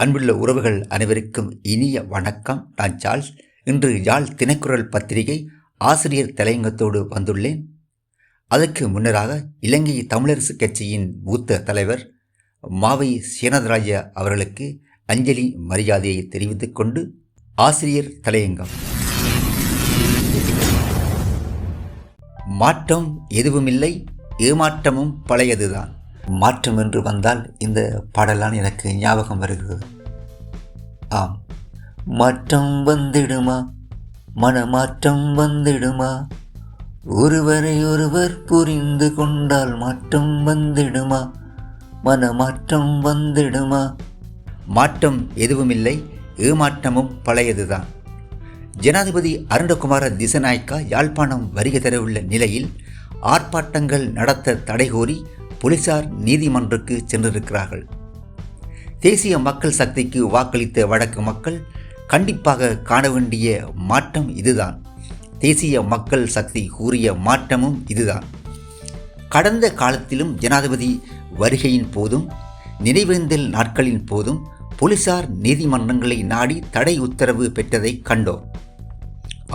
அன்புள்ள உறவுகள் அனைவருக்கும் இனிய வணக்கம். நான் சார்ல்ஸ். இன்று யாழ் தினக்குரல் பத்திரிகை ஆசிரியர் தலையங்கத்தோடு வந்துள்ளேன். அதற்கு முன்னராக இலங்கை தமிழரசு கட்சியின் மூத்த தலைவர் மாவை சீனதராஜ அவர்களுக்கு அஞ்சலி மரியாதையை தெரிவித்துக் கொண்டு ஆசிரியர் தலையங்கம். மாற்றம் எதுவுமில்லை ஏமாற்றமும் பழையதுதான். மாற்றம் என்று வந்தால் இந்த பாடலான் எனக்கு ஞாபகம் வருகிறது. ஆம். மாற்றம் வந்திடுமா? மனமாற்றம் வந்திடுமா? ஒருவரை ஒருவர் புரிந்து கொண்டால் மாற்றம் வந்திடுமா? மனமாற்றம் வந்திடுமா? மாற்றம் எதுவுமில்லை ஏமாற்றமும் பழையதுதான். ஜனாதிபதி அருண்டகுமார திசநாயக்கா யாழ்ப்பாணம் வருகை தரவுள்ள நிலையில் ஆர்ப்பாட்டங்கள் நடத்த தடை கோரி போலீசார் நீதிமன்றுக்கு சென்றிருக்கிறார்கள். தேசிய மக்கள் சக்திக்கு வாக்களித்த வடக்கு மக்கள் கண்டிப்பாக காண வேண்டிய மாற்றம் இதுதான். தேசிய மக்கள் சக்தி கூறிய மாற்றமும் இதுதான். கடந்த காலத்திலும் ஜனாதிபதி வருகையின் போதும் நினைவேந்தல் நாட்களின் போதும் போலீசார் நீதிமன்றங்களை நாடி தடை உத்தரவு பெற்றதை கண்டோம்.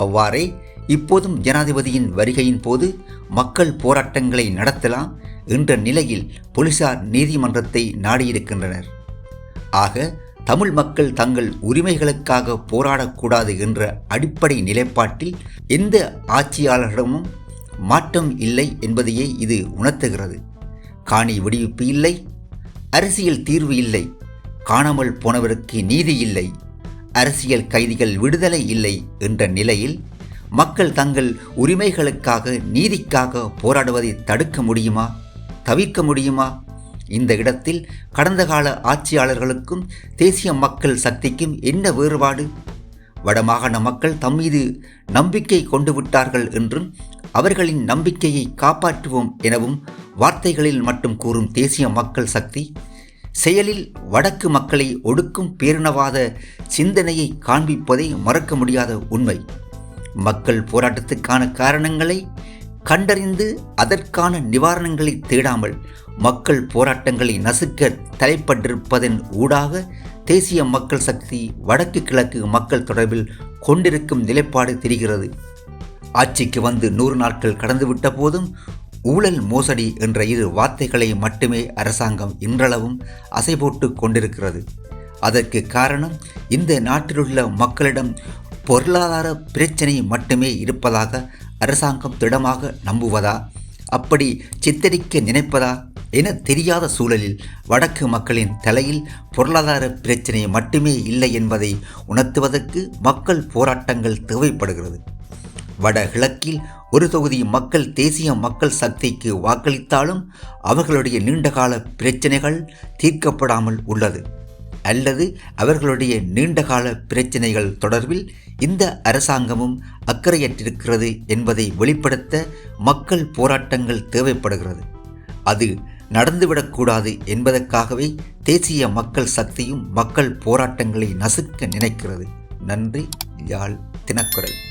அவ்வாறே இப்போதும் ஜனாதிபதியின் வருகையின் போது மக்கள் போராட்டங்களை நடத்தலாம் என்ற நிலையில் போலீசார் நீதிமன்றத்தை நாடியிருக்கின்றனர். ஆக தமிழ் மக்கள் தங்கள் உரிமைகளுக்காக போராடக்கூடாது என்ற அடிப்படை நிலைப்பாட்டில் எந்த ஆட்சியாளரிடமும் மாற்றம் இல்லை என்பதையே இது உணர்த்துகிறது. காணி விடுவிப்பு இல்லை அரசியல் தீர்வு இல்லை காணாமல் போனவருக்கு நீதி இல்லை அரசியல் கைதிகள் விடுதலை இல்லை என்ற நிலையில் மக்கள் தங்கள் உரிமைகளுக்காக நீதிக்காக போராடுவதை தடுக்க முடியுமா? தவிர்க்க முடியுமா? இந்த இடத்தில் கடந்த கால ஆட்சியாளர்களுக்கும் தேசிய மக்கள் சக்திக்கும் என்ன வேறுபாடு? வடமாகாண மக்கள் தம்மீது நம்பிக்கை கொண்டு விட்டார்கள் என்றும் அவர்களின் நம்பிக்கையை காப்பாற்றுவோம் எனவும் வார்த்தைகளில் மட்டும் கூறும் தேசிய மக்கள் சக்தி செயலில் வடக்கு மக்களை ஒடுக்கும் பேரினவாத சிந்தனையை காண்பிப்பதை மறக்க முடியாத உண்மை. மக்கள் போராட்டத்துக்கான காரணங்களை கண்டறிந்து அதற்கான நிவாரணங்களை தேடாமல் மக்கள் போராட்டங்களை நசுக்க தலைப்பட்டிருப்பதன் ஊடாக தேசிய மக்கள் சக்தி வடக்கு கிழக்கு மக்கள் தொடர்பில் கொண்டிருக்கும் நிலைப்பாடு தெரிகிறது. ஆட்சிக்கு வந்து நூறு நாட்கள் கடந்துவிட்ட போதும் ஊழல் மோசடி என்ற இரு வார்த்தைகளை மட்டுமே அரசாங்கம் இன்றளவும் அசைபோட்டு கொண்டிருக்கிறது. அதற்கு காரணம் இந்த நாட்டிலுள்ள மக்களிடம் பொருளாதார பிரச்சனை மட்டுமே இருப்பதாக அரசாங்கம் திடமாக நம்புவதா? அப்படி சித்தரிக்க நினைப்பதா? என தெரியாத சூழலில் வடக்கு மக்களின் தலையில் பொருளாதார பிரச்சனை மட்டுமே இல்லை என்பதை உணர்த்துவதற்கு மக்கள் போராட்டங்கள் தேவைப்படுகிறது. வடகிழக்கில் ஒரு தொகுதி மக்கள் தேசிய மக்கள் சக்திக்கு வாக்களித்தாலும் அவர்களுடைய நீண்டகால பிரச்சனைகள் தீர்க்கப்படாமல் உள்ளது. அல்லது அவர்களுடைய நீண்டகால பிரச்சினைகள் தொடர்பில் இந்த அரசாங்கமும் அக்கறையற்றிருக்கிறது என்பதை வெளிப்படுத்த மக்கள் போராட்டங்கள் தேவைப்படுகிறது. அது நடந்துவிடக்கூடாது என்பதற்காகவே தேசிய மக்கள் சக்தியும் மக்கள் போராட்டங்களை நசுக்க நினைக்கிறது. நன்றி யாழ் தினக்குரல்.